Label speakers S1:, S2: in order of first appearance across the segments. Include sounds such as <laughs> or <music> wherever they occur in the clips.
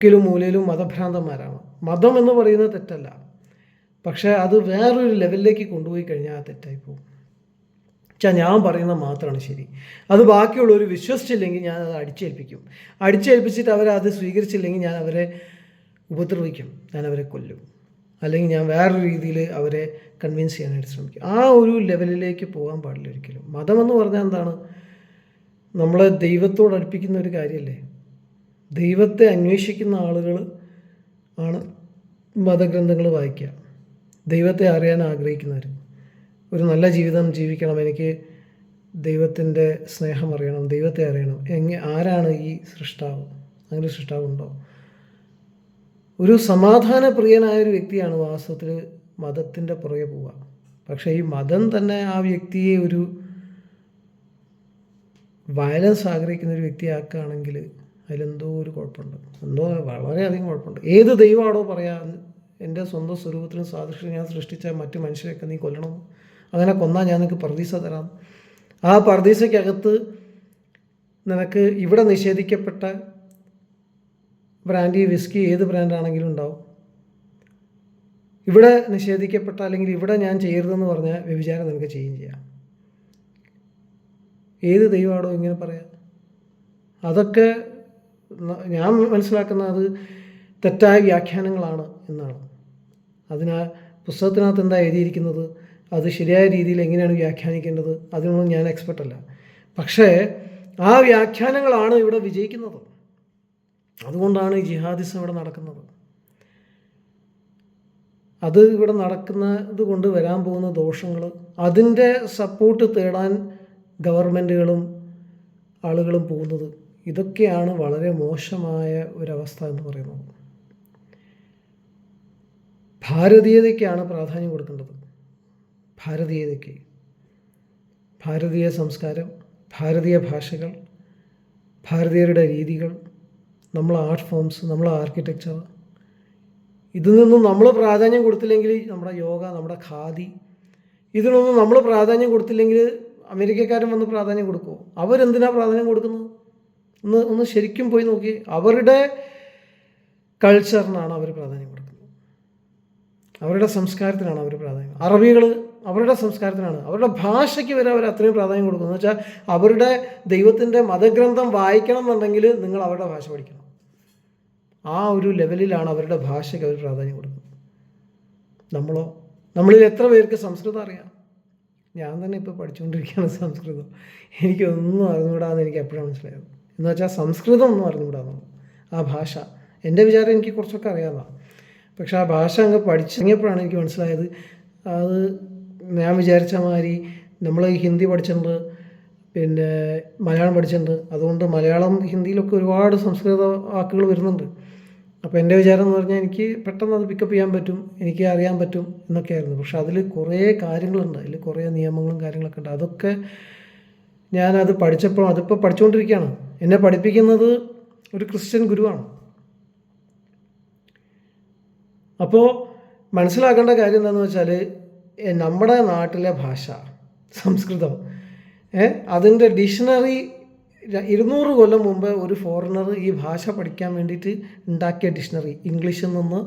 S1: മുക്കിലും മൂലയിലും മതഭ്രാന്തന്മാരാണ്. മതം എന്ന് പറയുന്നത് തെറ്റല്ല. പക്ഷേ അത് വേറൊരു ലെവലിലേക്ക് കൊണ്ടുപോയി കഴിഞ്ഞാൽ ആ തെറ്റായി പോകും. വെച്ചാൽ ഞാൻ പറയുന്നത് മാത്രമാണ് ശരി. അത് ബാക്കിയുള്ളവർ വിശ്വസിച്ചില്ലെങ്കിൽ ഞാൻ അത് അടിച്ചേൽപ്പിക്കും. അടിച്ചേൽപ്പിച്ചിട്ട് അവരെ അത് സ്വീകരിച്ചില്ലെങ്കിൽ ഞാൻ അവരെ ഉപദ്രവിക്കും. ഞാൻ അവരെ കൊല്ലും. അല്ലെങ്കിൽ ഞാൻ വേറൊരു രീതിയിൽ അവരെ കൺവിൻസ് ചെയ്യാനായിട്ട് ശ്രമിക്കും. ആ ഒരു ലെവലിലേക്ക് പോകാൻ പാടില്ല ഒരിക്കലും. മതമെന്ന് പറഞ്ഞാൽ എന്താണ്? നമ്മളെ ദൈവത്തോട് അടുപ്പിക്കുന്ന ഒരു കാര്യമല്ലേ? ദൈവത്തെ അന്വേഷിക്കുന്ന ആളുകൾ ആണ് മതഗ്രന്ഥങ്ങൾ വായിക്കുക. ദൈവത്തെ അറിയാൻ ആഗ്രഹിക്കുന്നവർ. ഒരു നല്ല ജീവിതം ജീവിക്കണം. എനിക്ക് ദൈവത്തിന്റെ സ്നേഹം അറിയണം. ദൈവത്തെ അറിയണം. എങ്ങനെ ആരാണ് ഈ സൃഷ്ടാവ്? അങ്ങനെ സൃഷ്ടാവുണ്ടോ ഒരു സമാധാന പ്രിയനായ ഒരു വ്യക്തിയാണ് വാസ്തവത്തിൽ മതത്തിന്റെ പുറകെ പോവുക. പക്ഷേ ഈ മതം തന്നെ ആ വ്യക്തിയെ ഒരു വയലൻസ് ആഗ്രഹിക്കുന്ന ഒരു വ്യക്തിയാക്കുകയാണെങ്കിൽ അതിലെന്തോ ഒരു കുഴപ്പമുണ്ട്. എന്തോ വളരെയധികം കുഴപ്പമുണ്ട്. ഏത് ദൈവമാണോ പറയാ എന്റെ സ്വന്തം സ്വരൂപത്തിനും സാദൃശ്യം ഞാൻ സൃഷ്ടിച്ച മറ്റ് മനുഷ്യരെയൊക്കെ നീ കൊല്ലണം. അങ്ങനെ കൊന്നാൽ ഞാൻ നിനക്ക് പർദീസ തരാം. ആ പർദീസയ്ക്കകത്ത് നിനക്ക് ഇവിടെ നിഷേധിക്കപ്പെട്ട ബ്രാൻഡി വിസ്കി ഏത് ബ്രാൻഡാണെങ്കിലും ഉണ്ടാവും. ഇവിടെ നിഷേധിക്കപ്പെട്ട അല്ലെങ്കിൽ ഇവിടെ ഞാൻ ചെയ്യരുതെന്ന് പറഞ്ഞാൽ വ്യഭിചാരം നിനക്ക് ചെയ്യുകയും ചെയ്യാം. ഏത് ദൈവമാണോ ഇങ്ങനെ പറയാം? അതൊക്കെ ഞാൻ മനസ്സിലാക്കുന്നത് തെറ്റായ വ്യാഖ്യാനങ്ങളാണ് എന്നാണ്. അതിനാൽ പുസ്തകത്തിനകത്ത് എന്താ എഴുതിയിരിക്കുന്നത്? അത് ശരിയായ രീതിയിൽ എങ്ങനെയാണ് വ്യാഖ്യാനിക്കേണ്ടത്? അതിനൊന്നും ഞാൻ എക്സ്പെർട്ട് അല്ല. പക്ഷേ ആ വ്യാഖ്യാനങ്ങളാണ് ഇവിടെ വിജയിക്കുന്നത്. അതുകൊണ്ടാണ് ഈ ജിഹാദിസം ഇവിടെ നടക്കുന്നത്. അത് ഇവിടെ നടക്കുന്നത് കൊണ്ട് വരാൻ പോകുന്ന ദോഷങ്ങൾ അതിന്റെ സപ്പോർട്ട് തേടാൻ ഗവൺമെന്റുകളും ആളുകളും പോകുന്നത് ഇതൊക്കെയാണ് വളരെ മോശമായ ഒരവസ്ഥ എന്ന് പറയുന്നത്. ഭാരതീയതയ്ക്കാണ് പ്രാധാന്യം കൊടുക്കേണ്ടത്. ഭാരതീയതയ്ക്ക്. ഭാരതീയ സംസ്കാരം ഭാരതീയ ഭാഷകൾ ഭാരതീയരുടെ രീതികൾ നമ്മളെ ആർട്ട് ഫോംസ് നമ്മളെ ആർക്കിടെക്ചർ. ഇതിൽ നിന്നും നമ്മൾ പ്രാധാന്യം കൊടുത്തില്ലെങ്കിൽ നമ്മുടെ യോഗ നമ്മുടെ ഖാദി ഇതിനൊന്നും നമ്മൾ പ്രാധാന്യം കൊടുത്തില്ലെങ്കിൽ അമേരിക്കക്കാരൻ വന്ന് പ്രാധാന്യം കൊടുക്കുമോ അവരെന്തിനാണ് പ്രാധാന്യം കൊടുക്കുന്നത്? ഒന്ന് ഒന്ന് ശരിക്കും പോയി നോക്കി. അവരുടെ കൾച്ചറിനാണ് അവർ പ്രാധാന്യം കൊടുക്കുന്നത്. അവരുടെ സംസ്കാരത്തിനാണ് അവർ പ്രാധാന്യം. അറബികൾ അവരുടെ സംസ്കാരത്തിനാണ്. അവരുടെ ഭാഷയ്ക്ക് വരെ അവർ അത്രയും പ്രാധാന്യം കൊടുക്കുന്നത്. വെച്ചാൽ അവരുടെ ദൈവത്തിന്റെ മതഗ്രന്ഥം വായിക്കണം എന്നുണ്ടെങ്കിൽ നിങ്ങൾ അവരുടെ ഭാഷ പഠിക്കണം. ആ ഒരു ലെവലിലാണ് അവരുടെ ഭാഷയ്ക്ക് അവർ പ്രാധാന്യം കൊടുക്കുന്നത്. നമ്മളോ നമ്മളിൽ എത്ര പേർക്ക് സംസ്കൃതം അറിയാം? ഞാൻ തന്നെ ഇപ്പോൾ പഠിച്ചുകൊണ്ടിരിക്കുകയാണ് സംസ്കൃതം. എനിക്കൊന്നും അറിഞ്ഞുകൂടാന്ന് എനിക്ക് എപ്പോഴാണ് മനസ്സിലായത്? എന്ന് വെച്ചാൽ സംസ്കൃതം എന്ന് അറിഞ്ഞുകൂടാന്നാണ് ആ ഭാഷ. എന്റെ വിചാരം എനിക്ക് കുറച്ചൊക്കെ അറിയാതാണ് പക്ഷെ ആ ഭാഷ അങ്ങ് പഠിച്ചിറങ്ങിയപ്പോഴാണ് എനിക്ക് മനസ്സിലായത്. അത് ഞാൻ വിചാരിച്ച മാതിരി നമ്മൾ ഹിന്ദി പഠിച്ചിട്ടുണ്ട് പിന്നെ മലയാളം പഠിച്ചിട്ടുണ്ട്. അതുകൊണ്ട് മലയാളം ഹിന്ദിയിലൊക്കെ ഒരുപാട് സംസ്കൃത വാക്കുകൾ വരുന്നുണ്ട്. അപ്പോൾ എന്റെ വിചാരം എന്ന് പറഞ്ഞാൽ എനിക്ക് പെട്ടെന്ന് അത് പിക്കപ്പ് ചെയ്യാൻ പറ്റും എനിക്ക് അറിയാൻ പറ്റും എന്നൊക്കെയായിരുന്നു പക്ഷെ അതിൽ കുറേ കാര്യങ്ങളുണ്ട്. അതിൽ കുറേ നിയമങ്ങളും കാര്യങ്ങളൊക്കെ ഉണ്ട്. അതൊക്കെ ഞാനത് പഠിച്ചപ്പോൾ അതിപ്പോൾ പഠിച്ചുകൊണ്ടിരിക്കുകയാണ്. എന്നെ പഠിപ്പിക്കുന്നത് ഒരു ക്രിസ്ത്യൻ ഗുരുവാണ്. അപ്പോൾ മനസ്സിലാക്കേണ്ട കാര്യം എന്താണെന്ന് വെച്ചാൽ നമ്മുടെ നാട്ടിലെ ഭാഷ സംസ്കൃതം അതിന്റെ ഡിക്ഷണറി ഇരുന്നൂറ് കൊല്ലം മുമ്പ് ഒരു ഫോറിനർ ഈ ഭാഷ പഠിക്കാൻ വേണ്ടിയിട്ട് ഉണ്ടാക്കിയ ഡിക്ഷണറി ഇംഗ്ലീഷിൽ നിന്ന്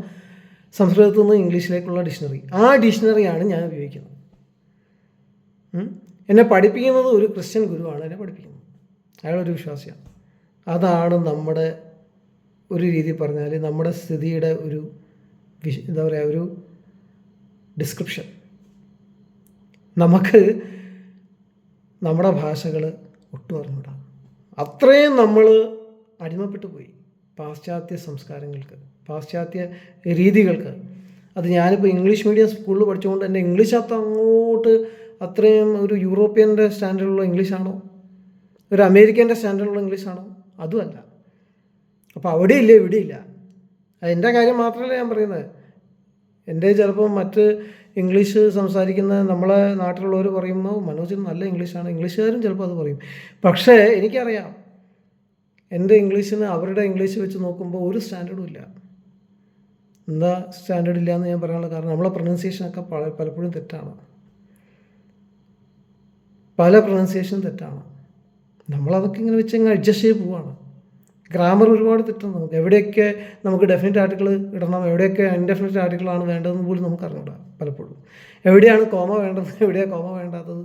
S1: സംസ്കൃതത്തിൽ നിന്ന് ഇംഗ്ലീഷിലേക്കുള്ള ഡിക്ഷണറി. ആ ഡിക്ഷണറിയാണ് ഞാൻ ഉപയോഗിക്കുന്നത്. എന്നെ പഠിപ്പിക്കുന്നത് ഒരു ക്രിസ്ത്യൻ ഗുരുവാണ് എന്നെ പഠിപ്പിക്കുന്നത്. അയാളൊരു വിശ്വാസിയാണ്. അതാണ് നമ്മുടെ ഒരു രീതി പറഞ്ഞാൽ നമ്മുടെ സ്ഥിതിയുടെ ഒരു വിശ എന്താ പറയുക ഒരു ഡിസ്ക്രിപ്ഷൻ നമുക്ക് നമ്മുടെ ഭാഷകൾ ഒട്ടും അറിഞ്ഞൂടാ. അത്രയും നമ്മൾ അടിമപ്പെട്ടു പോയി പാശ്ചാത്യ സംസ്കാരങ്ങൾക്ക് പാശ്ചാത്യ രീതികൾക്ക്. അത് ഞാനിപ്പോൾ ഇംഗ്ലീഷ് മീഡിയം സ്കൂളിൽ പഠിച്ചുകൊണ്ട് തന്നെ ഇംഗ്ലീഷ് അത്ര അങ്ങോട്ട് അത്രയും ഒരു യൂറോപ്യന്റെ സ്റ്റാൻഡേർഡിലുള്ള ഇംഗ്ലീഷാണോ? ഒരു അമേരിക്കന്റെ സ്റ്റാൻഡേർഡുള്ള ഇംഗ്ലീഷാണോ? അതുമല്ല. അപ്പോൾ അവിടെ ഇല്ല ഇവിടെ ഇല്ല എന്റെ കാര്യം മാത്രമല്ല ഞാൻ പറയുന്നത്. എന്റെ ചിലപ്പോൾ മറ്റ് ഇംഗ്ലീഷ് സംസാരിക്കുന്ന നമ്മളെ നാട്ടിലുള്ളവർ പറയുമ്പോൾ മനോജിന് നല്ല ഇംഗ്ലീഷാണ്. ഇംഗ്ലീഷുകാരും ചിലപ്പോൾ അത് പറയും. പക്ഷേ എനിക്കറിയാം എന്റെ ഇംഗ്ലീഷിന് അവരുടെ ഇംഗ്ലീഷ് വെച്ച് നോക്കുമ്പോൾ ഒരു സ്റ്റാൻഡേർഡും ഇല്ല. എന്താ സ്റ്റാൻഡേർഡ് ഇല്ല എന്ന് ഞാൻ പറയാനുള്ള കാരണം നമ്മളെ പല പലപ്പോഴും തെറ്റാണ്. പല പ്രൊനൗൺസിയേഷനും തെറ്റാണ്. നമ്മളതൊക്കെ ഇങ്ങനെ വെച്ച് അങ്ങ് അഡ്ജസ്റ്റ് ചെയ്ത് പോവാണ്. ഗ്രാമർ ഒരുപാട് തെറ്റുന്നു നമുക്ക് എവിടെയൊക്കെ നമുക്ക് ഡെഫിനറ്റ് ആർട്ടിക്കിൾ ഇടണം എവിടെയൊക്കെ അൺഡെഫിനറ്റ് ആർട്ടിക്കിളാണ് വേണ്ടതെന്ന് പോലും നമുക്ക് അറിഞ്ഞൂടാ പലപ്പോഴും. എവിടെയാണ് കോമ വേണ്ടത് എവിടെയാണ് കോമ വേണ്ടാത്തത്?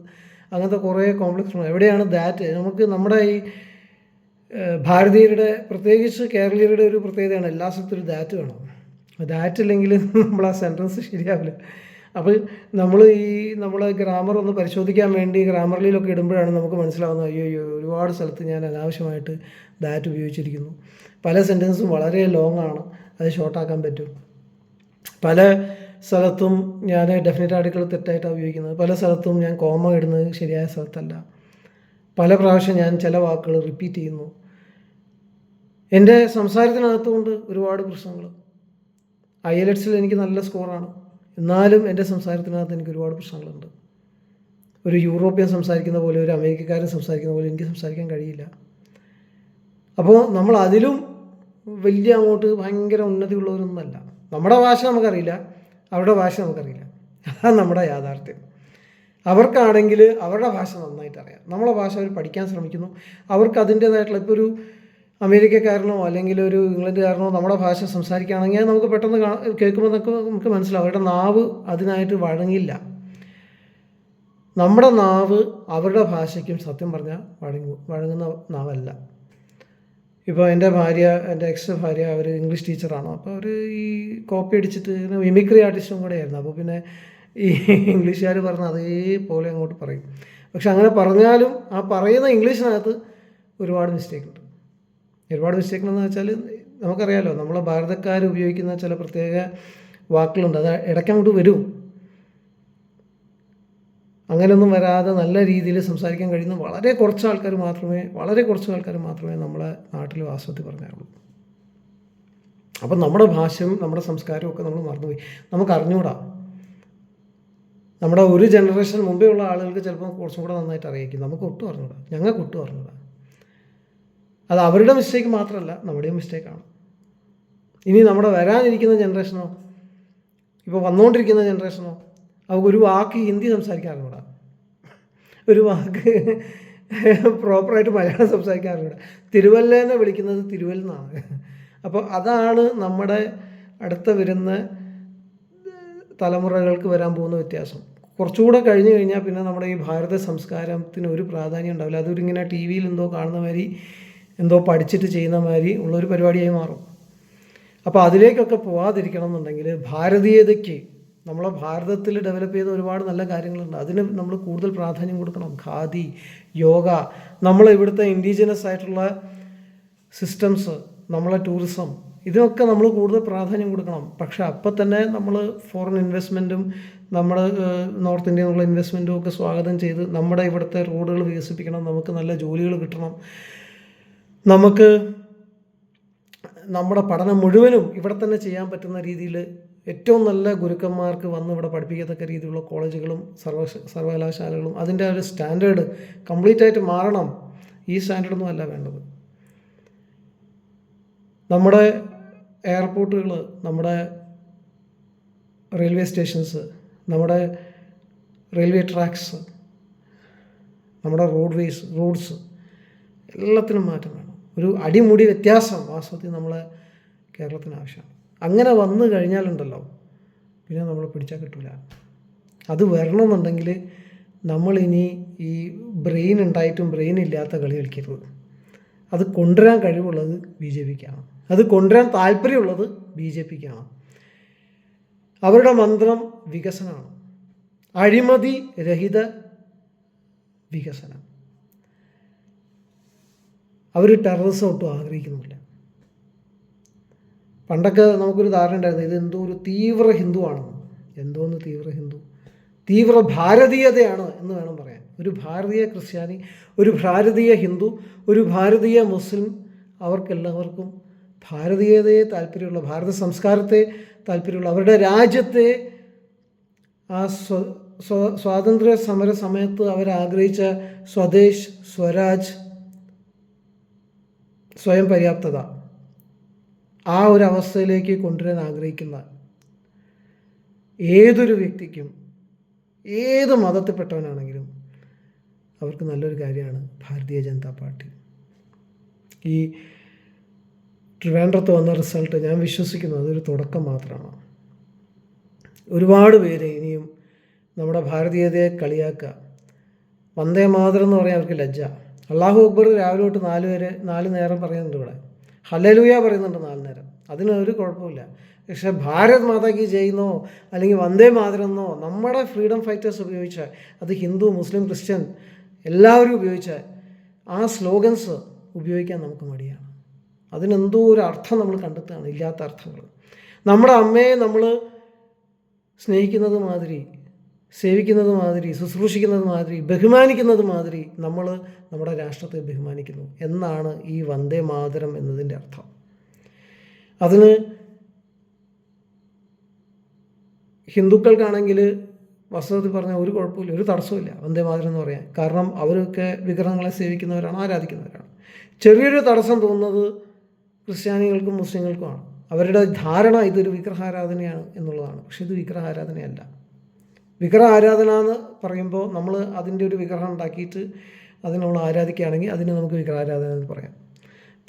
S1: അങ്ങനത്തെ കുറേ കോംപ്ലക്സ് എവിടെയാണ് ദാറ്റ് നമുക്ക് നമ്മുടെ ഈ ഭാരതീയരുടെ പ്രത്യേകിച്ച് കേരളീയരുടെ ഒരു പ്രത്യേകതയാണ് എല്ലാ സ്ഥലത്തും ഒരു ദാറ്റ് വേണം. ദാറ്റ് ഇല്ലെങ്കിൽ <laughs> നമ്മൾ ആ സെന്റൻസ് ശരിയാവില്ല. അപ്പോൾ നമ്മൾ ഈ നമ്മൾ ഗ്രാമർ ഒന്ന് പരിശോധിക്കാൻ വേണ്ടി ഗ്രാമറിലൊക്കെ ഇടുമ്പോഴാണ് നമുക്ക് മനസ്സിലാവുന്നത് അയ്യോ അയ്യോ ഒരുപാട് സ്ഥലത്ത് ഞാൻ അനാവശ്യമായിട്ട് ദാറ്റ് ഉപയോഗിച്ചിരിക്കുന്നു. പല സെന്റൻസും വളരെ ലോങ് ആണ് അത് ഷോർട്ടാക്കാൻ പറ്റും. പല സ്ഥലത്തും ഞാൻ ഡെഫിനറ്റ് ആർട്ടിക്കിൾ തെറ്റായിട്ടാണ് ഉപയോഗിക്കുന്നത്. പല സ്ഥലത്തും ഞാൻ കോമ ഇടുന്നത് ശരിയായ സ്ഥലത്തല്ല. പല പ്രാവശ്യം ഞാൻ ചില വാക്കുകൾ റിപ്പീറ്റ് ചെയ്യുന്നു. എന്റെ സംസാരത്തിനകത്തുകൊണ്ട് ഒരുപാട് പ്രശ്നങ്ങൾ. ഐ എൽ എക്സിൽ എനിക്ക് നല്ല സ്കോറാണ് എന്നാലും എന്റെ സംസാരത്തിനകത്ത് എനിക്ക് ഒരുപാട് പ്രശ്നങ്ങളുണ്ട്. ഒരു യൂറോപ്യൻ സംസാരിക്കുന്ന പോലെ ഒരു അമേരിക്കക്കാരൻ സംസാരിക്കുന്ന പോലെ എനിക്ക് സംസാരിക്കാൻ കഴിയില്ല. അപ്പോൾ നമ്മൾ അതിലും വലിയ അങ്ങോട്ട് ഭയങ്കര ഉന്നതിയുള്ളവരൊന്നുമല്ല. നമ്മുടെ ഭാഷ നമുക്കറിയില്ല അവരുടെ ഭാഷ നമുക്കറിയില്ല. അതാണ് നമ്മുടെ യാഥാർത്ഥ്യം. അവർക്കാണെങ്കിൽ അവരുടെ ഭാഷ നന്നായിട്ട് അറിയാം നമ്മളെ ഭാഷ അവർ പഠിക്കാൻ ശ്രമിക്കുന്നു. അവർക്ക് അതിന്റേതായിട്ടുള്ള ഇപ്പോൾ ഒരു അമേരിക്കക്കാരനോ അല്ലെങ്കിൽ ഒരു ഇംഗ്ലണ്ടുകാരനോ നമ്മുടെ ഭാഷ സംസാരിക്കുകയാണെങ്കിൽ നമുക്ക് പെട്ടെന്ന് കേൾക്കുമ്പോൾ നമുക്ക് നമുക്ക് മനസ്സിലാവും. അവരുടെ നാവ് അതിനായിട്ട് വഴങ്ങില്ല. നമ്മുടെ നാവ് അവരുടെ ഭാഷയ്ക്കും സത്യം പറഞ്ഞാൽ വഴങ്ങു വഴങ്ങുന്ന നാവല്ല. ഇപ്പോൾ എന്റെ ഭാര്യ എന്റെ എക്സ് ഭാര്യ അവർ ഇംഗ്ലീഷ് ടീച്ചറാണ് അപ്പോൾ അവർ ഈ കോപ്പി അടിച്ചിട്ട് മിമിക്രി ആർട്ടിസ്റ്റും കൂടെ ആയിരുന്നു അപ്പോൾ പിന്നെ ഈ ഇംഗ്ലീഷുകാർ പറഞ്ഞ അതേപോലെ അങ്ങോട്ട് പറയും. പക്ഷെ അങ്ങനെ പറഞ്ഞാലും ആ പറയുന്ന ഇംഗ്ലീഷിനകത്ത് ഒരുപാട് മിസ്റ്റേക്ക് ഉണ്ട്. ഒരുപാട് മിസ്റ്റേക്ക് എന്ന് വെച്ചാൽ നമുക്കറിയാലോ നമ്മളെ ഭാരതക്കാർ ഉപയോഗിക്കുന്ന ചില പ്രത്യേക വാക്കുകളുണ്ട്. അത് ഇടയ്ക്ക് അങ്ങോട്ട് വരും. അങ്ങനെയൊന്നും വരാതെ നല്ല രീതിയിൽ സംസാരിക്കാൻ കഴിയുന്ന വളരെ കുറച്ച് ആൾക്കാർ മാത്രമേ വളരെ കുറച്ച് ആൾക്കാർ മാത്രമേ നമ്മളെ നാട്ടിൽ വാസ്തവത്തിൽ പറഞ്ഞുള്ളൂ അപ്പം നമ്മുടെ ഭാഷയും നമ്മുടെ സംസ്കാരവും ഒക്കെ നമ്മൾ മറന്നുപോയി. നമുക്ക് അറിഞ്ഞുകൂടാ നമ്മുടെ ഒരു ജനറേഷൻ മുമ്പേ ഉള്ള ആളുകൾക്ക് ചിലപ്പോൾ കുറച്ചും കൂടെ നന്നായിട്ട് അറിയിക്കും നമുക്ക് ഒട്ടും അറിഞ്ഞുകൂടാ ഞങ്ങൾക്ക് ഒട്ടും അറിഞ്ഞൂടാ. അത് അവരുടെ മിസ്റ്റേക്ക് മാത്രമല്ല നമ്മുടെയും മിസ്റ്റേക്കാണ് ഇനി നമ്മുടെ വരാനിരിക്കുന്ന ജനറേഷനോ ഇപ്പോൾ വന്നുകൊണ്ടിരിക്കുന്ന ജനറേഷനോ അവർക്ക് ഒരു വാക്ക് ഹിന്ദി സംസാരിക്കാൻ അറിഞ്ഞൂടാ ഒരു വാക്ക് പ്രോപ്പറായിട്ട് മലയാളം സംസാരിക്കാൻ അറിഞ്ഞൂടാ തിരുവല്ലേനെ വിളിക്കുന്നത് തിരുവല്ല എന്നാണ്. അപ്പോൾ അതാണ് നമ്മുടെ അടുത്ത വരുന്ന തലമുറകൾക്ക് വരാൻ പോകുന്ന വ്യത്യാസം. കുറച്ചുകൂടെ കഴിഞ്ഞ് കഴിഞ്ഞാൽ പിന്നെ നമ്മുടെ ഈ ഭാരത സംസ്കാരത്തിന് ഒരു പ്രാധാന്യം ഉണ്ടാവില്ല. അതൊരിങ്ങനെ ടി വിയിൽ എന്തോ കാണുന്ന മാതിരി എന്തോ പഠിച്ചിട്ട് ചെയ്യുന്ന മാതിരി ഉള്ളൊരു പരിപാടിയായി മാറും. അപ്പോൾ അതിലേക്കൊക്കെ പോവാതിരിക്കണം എന്നുണ്ടെങ്കിൽ ഭാരതീയതയ്ക്ക് നമ്മളെ ഭാരതത്തിൽ ഡെവലപ്പ് ചെയ്ത ഒരുപാട് നല്ല കാര്യങ്ങളുണ്ട്. അതിന് നമ്മൾ കൂടുതൽ പ്രാധാന്യം കൊടുക്കണം. ഖാദി യോഗ നമ്മളെ ഇവിടുത്തെ ഇൻഡിജിനസ് ആയിട്ടുള്ള സിസ്റ്റംസ് നമ്മളെ ടൂറിസം ഇതിനൊക്കെ നമ്മൾ കൂടുതൽ പ്രാധാന്യം കൊടുക്കണം. പക്ഷെ അപ്പം തന്നെ നമ്മൾ ഫോറിൻ ഇൻവെസ്റ്റ്മെന്റും നമ്മുടെ നോർത്ത് ഇന്ത്യയിലുള്ള ഇൻവെസ്റ്റ്മെന്റും ഒക്കെ സ്വാഗതം ചെയ്ത് നമ്മുടെ ഇവിടുത്തെ റോഡുകൾ വികസിപ്പിക്കണം. നമുക്ക് നല്ല ജോലികൾ കിട്ടണം. നമുക്ക് നമ്മുടെ പഠനം മുഴുവനും ഇവിടെ തന്നെ ചെയ്യാൻ പറ്റുന്ന രീതിയിൽ ഏറ്റവും നല്ല ഗുരുക്കന്മാർക്ക് വന്ന് ഇവിടെ പഠിപ്പിക്കത്തക്ക രീതിയിലുള്ള കോളേജുകളും സർവ സർവകലാശാലകളും അതിന്റെ ഒരു സ്റ്റാൻഡേർഡ് കംപ്ലീറ്റ് ആയിട്ട് മാറണം. ഈ സ്റ്റാൻഡേർഡൊന്നും അല്ല വേണ്ടത്. നമ്മുടെ എയർപോർട്ടുകൾ നമ്മുടെ റെയിൽവേ സ്റ്റേഷൻസ് നമ്മുടെ റെയിൽവേ ട്രാക്സ് നമ്മുടെ റോഡ്വേസ് റോഡ്സ് എല്ലാത്തിനും മാറ്റം വേണം. ഒരു അടിമുടി വ്യത്യാസം വാസ്തവത്തിൽ നമ്മൾ കേരളത്തിന് ആവശ്യമാണ്. അങ്ങനെ വന്നു കഴിഞ്ഞാലുണ്ടല്ലോ പിന്നെ നമ്മൾ പിടിച്ചാൽ കിട്ടില്ല അത് വരണമെന്നുണ്ടെങ്കിൽ നമ്മളിനി ഈ ബ്രെയിൻ ഉണ്ടായിട്ടും ബ്രെയിൻ ഇല്ലാത്ത കളി കളിക്കരുത്. അത് കൊണ്ടുവരാൻ കഴിവുള്ളത് ബി ജെ പിക്കാണ്. അത് കൊണ്ടുവരാൻ താല്പര്യമുള്ളത് ബി ജെ പിക്കാണ്. അവരുടെ മന്ത്രം വികസനമാണ്. അഴിമതി രഹിത വികസനം. അവർ ടെററിസം ഒട്ടും ആഗ്രഹിക്കുന്നില്ല പണ്ടൊക്കെ നമുക്കൊരു ധാരണ ഉണ്ടായിരുന്നു ഇത് എന്തോ ഒരു തീവ്ര ഹിന്ദുവാണെന്ന്. എന്തോന്ന് തീവ്ര ഹിന്ദു. തീവ്ര ഭാരതീയതയാണ് എന്ന് വേണം പറയാൻ. ഒരു ഭാരതീയ ക്രിസ്ത്യാനി ഒരു ഭാരതീയ ഹിന്ദു ഒരു ഭാരതീയ മുസ്ലിം അവർക്കെല്ലാവർക്കും ഭാരതീയതയെ താല്പര്യമുള്ള ഭാരത സംസ്കാരത്തെ താല്പര്യമുള്ള അവരുടെ രാജ്യത്തെ ആ സ്വ സ്വ- സ്വാതന്ത്ര്യ സമര സമയത്ത് അവരാഗ്രഹിച്ച സ്വദേശ് സ്വരാജ് സ്വയം പര്യാപ്തത. ആ ഒരു അവസ്ഥയിലേക്ക് കൊണ്ടുവരാൻ ആഗ്രഹിക്കുന്ന ഏതൊരു വ്യക്തിക്കും ഏത് മതത്തിൽപ്പെട്ടവനാണെങ്കിലും അവർക്ക് നല്ലൊരു കാര്യമാണ് ഭാരതീയ ജനതാ പാർട്ടി. ഈ ട്രിവാൻഡ്രത്ത് വന്ന റിസൾട്ട് ഞാൻ വിശ്വസിക്കുന്നു അതൊരു തുടക്കം മാത്രമാണ്. ഒരുപാട് പേര് ഇനിയും നമ്മുടെ ഭാരതീയതയെ കളിയാക്കുക. വന്ദേ മാതരം എന്ന് പറയാൻ അവർക്ക് ലജ്ജ. അള്ളാഹു അക്ബർ രാവിലെ തൊട്ട് നാല് വരെ നാല് നേരം പറയുന്നുണ്ട് ഇവിടെ. ഹലലൂയ പറയുന്നുണ്ട് നാല് നേരം. അതിനൊരു കുഴപ്പമില്ല. പക്ഷേ ഭാരത് മാതാക്ക് ചെയ്യുന്നോ അല്ലെങ്കിൽ വന്ദേ മാതരെന്നോ നമ്മുടെ ഫ്രീഡം ഫൈറ്റേഴ്സ് ഉപയോഗിച്ച അത് ഹിന്ദു മുസ്ലിം ക്രിസ്ത്യൻ എല്ലാവരും ഉപയോഗിച്ച ആ സ്ലോഗൻസ് ഉപയോഗിക്കാൻ നമുക്ക് മടിയാണ്. അതിനെന്തോ ഒരു അർത്ഥം നമ്മൾ കണ്ടെത്തുകയാണ്. ഇല്ലാത്ത അർത്ഥങ്ങൾ. നമ്മുടെ അമ്മയെ നമ്മൾ സ്നേഹിക്കുന്നത് മാതിരി സേവിക്കുന്നത് മാതിരി ശുശ്രൂഷിക്കുന്നത് മാതിരി ബഹുമാനിക്കുന്നത് മാതിരി നമ്മൾ നമ്മുടെ രാഷ്ട്രത്തെ ബഹുമാനിക്കുന്നു എന്നാണ് ഈ വന്ദേ മാതരം എന്നതിന്റെ അർത്ഥം. അതിന് ഹിന്ദുക്കൾക്കാണെങ്കിൽ വസ്തുതത്തിൽ പറഞ്ഞാൽ ഒരു കുഴപ്പമില്ല ഒരു തടസ്സമില്ല വന്ദേ മാതരം എന്ന് പറയാൻ. കാരണം അവരൊക്കെ വിഗ്രഹങ്ങളെ സേവിക്കുന്നവരാണ് ആരാധിക്കുന്നവരാണ്. ചെറിയൊരു തടസ്സം തോന്നുന്നത് ക്രിസ്ത്യാനികൾക്കും മുസ്ലിങ്ങൾക്കുമാണ് അവരുടെ ധാരണ ഇതൊരു വിഗ്രഹാരാധനയാണ് എന്നുള്ളതാണ്. പക്ഷെ ഇത് വിഗ്രഹാരാധനയല്ല. വിഗ്രഹ ആരാധന എന്ന് പറയുമ്പോൾ നമ്മൾ അതിന്റെ ഒരു വിഗ്രഹം ഉണ്ടാക്കിയിട്ട് അതിനെ നമ്മൾ ആരാധിക്കുകയാണെങ്കിൽ അതിനെ നമുക്ക് വിഗ്രഹാരാധന എന്ന് പറയാം.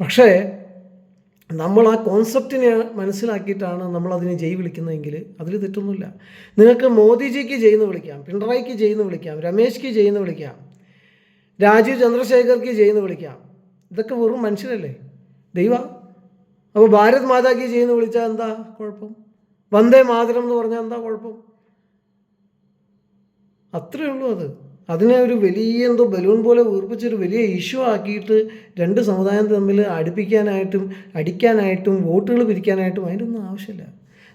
S1: പക്ഷേ നമ്മൾ ആ കോൺസെപ്റ്റിനെ മനസ്സിലാക്കിയിട്ടാണ് നമ്മൾ അതിനെ ജയ് വിളിക്കുന്നതെങ്കിൽ അതിൽ തെറ്റൊന്നുമില്ല. നിങ്ങൾക്ക് മോദിജിക്ക് ജയ്ന്ന് വിളിക്കാം പിണറായിക്ക് ജയ്ന്ന് വിളിക്കാം രമേശ്ക്ക് ജയ്ന്ന് വിളിക്കാം രാജീവ് ചന്ദ്രശേഖർക്ക് ജയ്ന്ന് വിളിക്കാം. ഇതൊക്കെ വെറും മനുഷ്യരല്ലേ? ദൈവ. അപ്പോൾ ഭാരത് മാതാക്ക് ജയ്ന്ന് വിളിച്ചാൽ എന്താ കുഴപ്പം? വന്ദേ മാതരം എന്ന് പറഞ്ഞാൽ എന്താ കുഴപ്പം? അത്രയേ ഉള്ളൂ അത്. അതിനെ ഒരു വലിയ എന്തോ ബലൂൺ പോലെ വീർപ്പിച്ചൊരു വലിയ ഇഷ്യൂ ആക്കിയിട്ട് രണ്ട് സമുദായം തമ്മിൽ അടുപ്പിക്കാനായിട്ടും അടിക്കാനായിട്ടും വോട്ടുകൾ പിരിക്കാനായിട്ടും അതിനൊന്നും ആവശ്യമില്ല.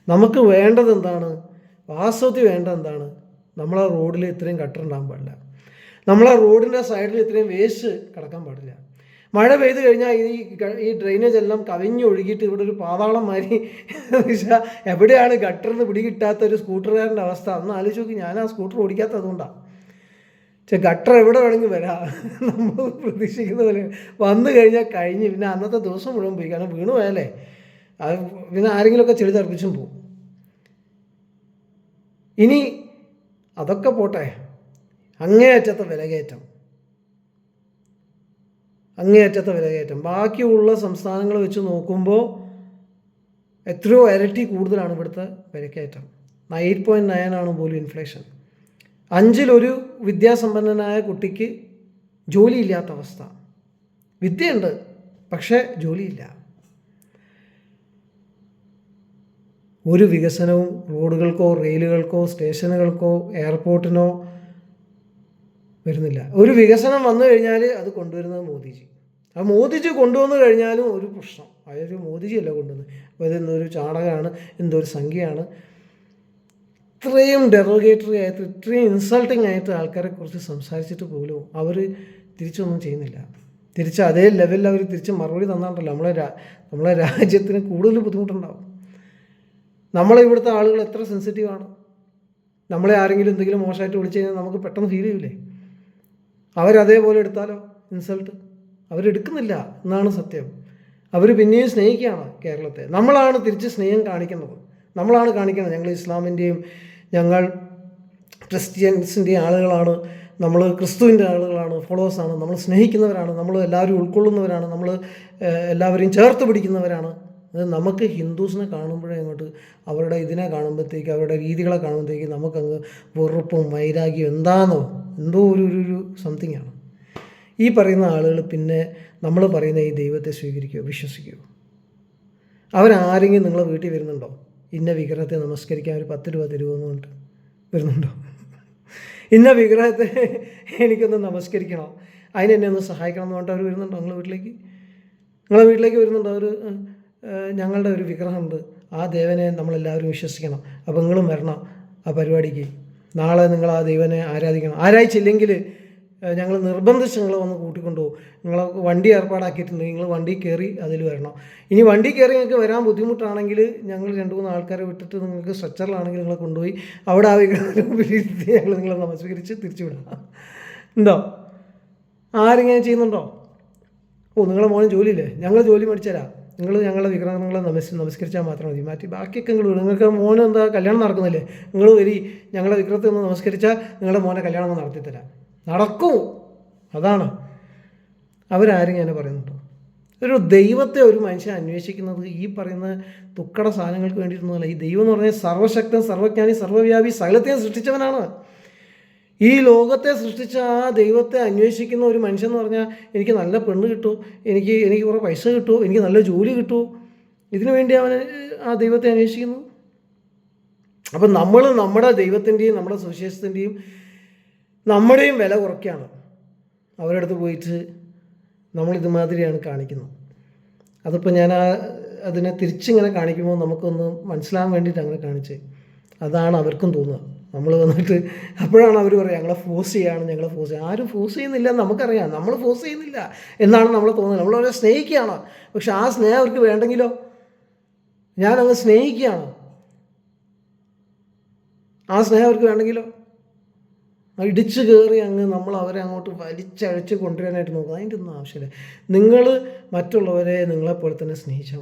S1: നമുക്ക് വേണ്ടത് എന്താണ്? വാസ്തവത്തിൽ വേണ്ടത് എന്താണ്? നമ്മളെ റോഡിൽ ഇത്രയും കട്ടറുണ്ടാകാൻ പാടില്ല. നമ്മളെ റോഡിന്റെ സൈഡിൽ ഇത്രയും വേസ്റ്റ് കിടക്കാൻ പാടില്ല. മഴ പെയ്തു കഴിഞ്ഞാൽ ഈ ഈ ഡ്രെയിനേജ് എല്ലാം കവിഞ്ഞൊഴുകിയിട്ട് ഇവിടെ ഒരു പാതാളം മാതിരി. വെച്ചാൽ എവിടെയാണ് ഗട്ടറിന് പിടികിട്ടാത്ത ഒരു സ്കൂട്ടറുകാരന്റെ അവസ്ഥ? അന്ന് ആലോചിച്ച് നോക്കി ഞാൻ ആ സ്കൂട്ടർ ഓടിക്കാത്തത് അതുകൊണ്ടാണ് പക്ഷെ ഗട്ടർ എവിടെ വേണമെങ്കിൽ വരാം. നമ്മൾ പ്രതീക്ഷിക്കുന്ന പോലെ വന്നു കഴിഞ്ഞാൽ കഴിഞ്ഞ് പിന്നെ അന്നത്തെ ദിവസം മുഴുവൻ പോയി. കാരണം വീണു പോയാലേ. അത് പിന്നെ ആരെങ്കിലുമൊക്കെ ചെളി തർപ്പിച്ചും പോവും. ഇനി അതൊക്കെ പോട്ടെ. അങ്ങേയറ്റത്തെ വിലകയറ്റം. അങ്ങേയറ്റത്തെ വിലകയറ്റം. ബാക്കിയുള്ള സംസ്ഥാനങ്ങൾ വെച്ച് നോക്കുമ്പോൾ എത്രയോ ഇരട്ടി കൂടുതലാണ് ഇവിടുത്തെ വിലക്കയറ്റം. എയ്റ്റ് പോയിന്റ് നയൻ ആണ് പോലും ഇൻഫ്ലേഷൻ അഞ്ചിലൊരു വിദ്യാസമ്പന്നനായ കുട്ടിക്ക് ജോലിയില്ലാത്ത അവസ്ഥ. വിദ്യയുണ്ട് പക്ഷേ ജോലിയില്ല. ഒരു വികസനവും റോഡുകൾക്കോ റെയിലുകൾക്കോ സ്റ്റേഷനുകൾക്കോ എയർപോർട്ടിനോ വരുന്നില്ല. ഒരു വികസനം വന്നു കഴിഞ്ഞാൽ അത് കൊണ്ടുവരുന്നത് മോദിജി. ആ മോദിജി കൊണ്ടുവന്നു കഴിഞ്ഞാലും ഒരു പ്രശ്നം. അതൊരു മോദിജി അല്ല കൊണ്ടുവന്നത്. അപ്പോൾ ഒരു ചാടകമാണ് എന്തോ ഒരു സംഖ്യയാണ്. ഇത്രയും ഡെറോഗേറ്ററി ആയിട്ട് ഇത്രയും ഇൻസൾട്ടിങ് ആയിട്ട് ആൾക്കാരെ കുറിച്ച് സംസാരിച്ചിട്ട് പോലും അവർ തിരിച്ചൊന്നും ചെയ്യുന്നില്ല. തിരിച്ച് അതേ ലെവലിൽ അവർ തിരിച്ച് മറുപടി തന്നാണ്ടല്ലോ. നമ്മളെ നമ്മളെ രാജ്യത്തിന് കൂടുതൽ ബുദ്ധിമുട്ടുണ്ടാവും. നമ്മളെ ഇവിടുത്തെ ആളുകൾ എത്ര സെൻസിറ്റീവാണ് നമ്മളെ ആരെങ്കിലും എന്തെങ്കിലും മോശമായിട്ട് വിളിച്ചു കഴിഞ്ഞാൽ നമുക്ക് പെട്ടെന്ന് ഫീൽ ചെയ്യൂലേ? അവരതേപോലെ എടുത്താലോ ഇൻസൾട്ട് അവരെടുക്കുന്നില്ല എന്നാണ് സത്യം. അവർ പിന്നെയും സ്നേഹിക്കുകയാണ് കേരളത്തെ. നമ്മളാണ് തിരിച്ച് സ്നേഹം കാണിക്കുന്നത്. നമ്മളാണ് കാണിക്കുന്നത്. ഞങ്ങൾ ഇസ്ലാമിന്റെയും ഞങ്ങൾ ക്രിസ്ത്യൻസിന്റെയും ആളുകളാണ്. നമ്മൾ ക്രിസ്തുവിന്റെ ആളുകളാണ്. ഫോളോവേഴ്സാണ് നമ്മൾ സ്നേഹിക്കുന്നവരാണ്. നമ്മൾ എല്ലാവരും ഉൾക്കൊള്ളുന്നവരാണ്. നമ്മൾ എല്ലാവരെയും ചേർത്ത് പിടിക്കുന്നവരാണ്. അത് നമുക്ക് ഹിന്ദുസിനെ കാണുമ്പോഴേ അങ്ങോട്ട് അവരുടെ ഇതിനെ കാണുമ്പോഴത്തേക്ക് അവരുടെ രീതികളെ കാണുമ്പോഴത്തേക്ക് നമുക്കങ്ങ് വെറുപ്പും വൈരാഗ്യം എന്താണോ എന്തോ ഒരു ഒരു സംതിങ് ആണ്. ഈ പറയുന്ന ആളുകൾ പിന്നെ നമ്മൾ പറയുന്ന ഈ ദൈവത്തെ സ്വീകരിക്കുകയോ വിശ്വസിക്കുകയോ അവരാരെങ്കിലും നിങ്ങളെ വീട്ടിൽ വരുന്നുണ്ടോ? ഇന്ന വിഗ്രഹത്തെ നമസ്കരിക്കാൻ ഒരു പത്ത് രൂപ തരുമെന്ന് പറഞ്ഞിട്ട് വരുന്നുണ്ടോ? ഇന്ന വിഗ്രഹത്തെ എനിക്കൊന്ന് നമസ്കരിക്കണം? അതിനെന്നെ ഒന്ന് സഹായിക്കണം എന്ന് പറഞ്ഞിട്ട് അവർ വരുന്നുണ്ടോ നിങ്ങളെ വീട്ടിലേക്ക്? നിങ്ങളെ വീട്ടിലേക്ക് വരുന്നുണ്ടോ? അവർ ഞങ്ങളുടെ ഒരു വിഗ്രഹമുണ്ട്. ആ ദേവനെ നമ്മളെല്ലാവരും വിശ്വസിക്കണം. അപ്പോൾ നിങ്ങളും വരണം ആ പരിപാടിക്ക്. നാളെ നിങ്ങൾ ആ ദൈവനെ ആരാധിക്കണം. ആരായിച്ചില്ലെങ്കിൽ ഞങ്ങൾ നിർബന്ധിച്ച് നിങ്ങൾ വന്ന് കൂട്ടിക്കൊണ്ടുപോകും. നിങ്ങൾ വണ്ടി ഏർപ്പാടാക്കിയിട്ടുണ്ട്. നിങ്ങൾ വണ്ടി കയറി അതിൽ വരണം. ഇനി വണ്ടി കയറി നിങ്ങൾക്ക് വരാൻ ബുദ്ധിമുട്ടാണെങ്കിൽ ഞങ്ങൾ രണ്ട് മൂന്ന് ആൾക്കാരെ വിട്ടിട്ട് നിങ്ങൾക്ക് സ്ട്രെച്ചറിലാണെങ്കിൽ നിങ്ങളെ കൊണ്ടുപോയി അവിടെ ആ മുമ്പിലിരുത്തി <laughs> ഞങ്ങൾ നിങ്ങളെ നമസ്കരിച്ച് തിരിച്ചു വിടാം ഉണ്ടോ? ആരെങ്ങനെ ചെയ്യുന്നുണ്ടോ? ഓ നിങ്ങളെ മോനും ജോലിയില്ലേ? ഞങ്ങൾ ജോലി മേടിച്ചുതരാം നിങ്ങൾ ഞങ്ങളുടെ വിഗ്രഹങ്ങളെ നമസ് നമസ്കരിച്ചാൽ മാത്രം മതി. മാറ്റി ബാക്കിയൊക്കെ നിങ്ങൾ നിങ്ങൾക്ക് മോന് എന്താ കല്യാണം നടക്കുന്നില്ലേ? നിങ്ങൾ വരി ഞങ്ങളെ വിഗ്രഹത്തിൽ നിന്ന് നമസ്കരിച്ചാൽ നിങ്ങളുടെ മോനെ കല്യാണം നടത്തിത്തരാം നടക്കൂ. അതാണ്. അവരാരും ഞാൻ പറയുന്നുണ്ടോ. ഒരു ദൈവത്തെ ഒരു മനുഷ്യൻ അന്വേഷിക്കുന്നത് ഈ പറയുന്ന തുക്കട സാധനങ്ങൾക്ക് വേണ്ടിയിട്ടൊന്നുമല്ല. ഈ ദൈവം എന്ന് പറഞ്ഞാൽ സർവശക്തൻ സർവജ്ഞാനി സർവവ്യാപി സകലത്തെയും സൃഷ്ടിച്ചവനാണ്. ഈ ലോകത്തെ സൃഷ്ടിച്ച ആ ദൈവത്തെ അന്വേഷിക്കുന്ന ഒരു മനുഷ്യൻ എന്ന് പറഞ്ഞാൽ എനിക്ക് നല്ല പെണ്ണ് കിട്ടുമോ എനിക്ക് എനിക്ക് കുറേ പൈസ കിട്ടുമോ എനിക്ക് നല്ല ജോലി കിട്ടുമോ ഇതിനു വേണ്ടി അവൻ ആ ദൈവത്തെ അന്വേഷിക്കുന്നു. അപ്പം നമ്മൾ നമ്മുടെ ദൈവത്തിന്റെയും നമ്മുടെ സുവിശേഷത്തിന്റെയും നമ്മുടെയും വില കുറയ്ക്കുകയാണ്. അവരുടെ അടുത്ത് പോയിട്ട് നമ്മൾ ഇതുമാതിരിയാണ് കാണിക്കുന്നത്. അതിപ്പോൾ ഞാൻ ആ അതിനെ തിരിച്ചിങ്ങനെ കാണിക്കുമ്പോൾ നമുക്കൊന്ന് മനസ്സിലാകാൻ വേണ്ടിയിട്ട് അങ്ങനെ കാണിച്ചേ. അതാണ് അവർക്കും തോന്നുക. നമ്മൾ വന്നിട്ട് അപ്പോഴാണ് അവർ പറയുക ഞങ്ങളെ ഫോഴ്സ് ചെയ്യാണ് ഞങ്ങളെ ഫോഴ്സ് ചെയ്യുക ആരും ഫോഴ്സ് ചെയ്യുന്നില്ല നമുക്കറിയാം. നമ്മൾ ഫോഴ്സ് ചെയ്യുന്നില്ല എന്നാണ് നമ്മൾ തോന്നുന്നത്. നമ്മൾ അവരെ സ്നേഹിക്കുകയാണ്. പക്ഷെ ആ സ്നേഹം അവർക്ക് വേണ്ടെങ്കിലോ? ഞാനങ്ങ് സ്നേഹിക്കുകയാണ്. ആ സ്നേഹം അവർക്ക് വേണ്ടെങ്കിലോ? ഇടിച്ചു കയറി അങ്ങ് നമ്മൾ അവരെ അങ്ങോട്ട് വലിച്ചഴച്ച് കൊണ്ടുവരാനായിട്ട് നോക്കുക അതിന്റെ ഒന്നും ആവശ്യമില്ല. നിങ്ങൾ മറ്റുള്ളവരെ നിങ്ങളെപ്പോലെ തന്നെ സ്നേഹിച്ചാൽ